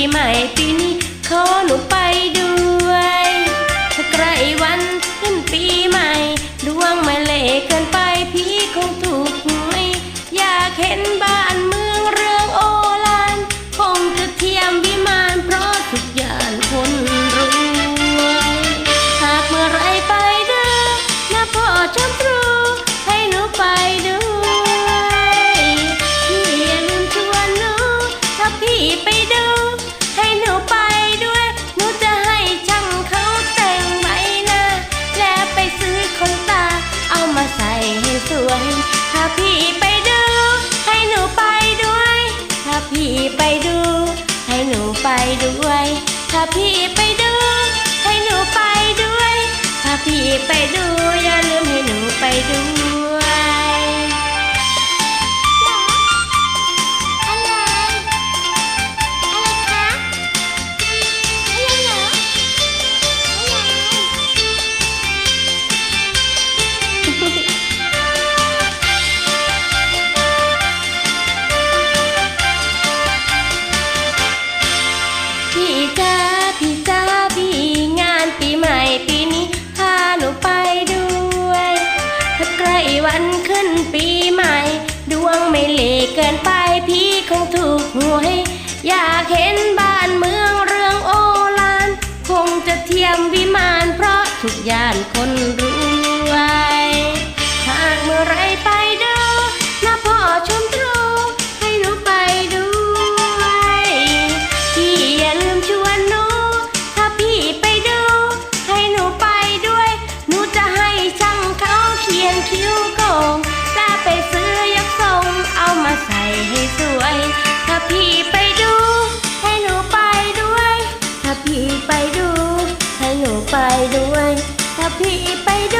ีใหม่ปีนี้ขอหนูไปด้วยถ้าใกล้วันขึ้นปีใหม่ดวงมาเล่เกินไปพี่คงถูกหวยอยากเห็น ไปดู ให้หนูไปด้วย ถ้าพี่ไปดู ให้หนูไปด้วย ถ้าพี่ไปดูอย่าลืมให้หนูไปดู พี่จ้าพี่จ้าพี่งานปีใหม่ปีนี้พาหนูไปด้วยถ้าใกล้วันขึ้นปีใหม่ ดวงไม่เหลเกินไปพี่คงถูกหวยอยากเห็นบ้านเมืองเรื่องโอฬารคงจะเทียมวิมานเพราะทุกย่านคนรวยหากเมื่อไรไปดูนะ ด่วน ถ้าพี่ไปด่วน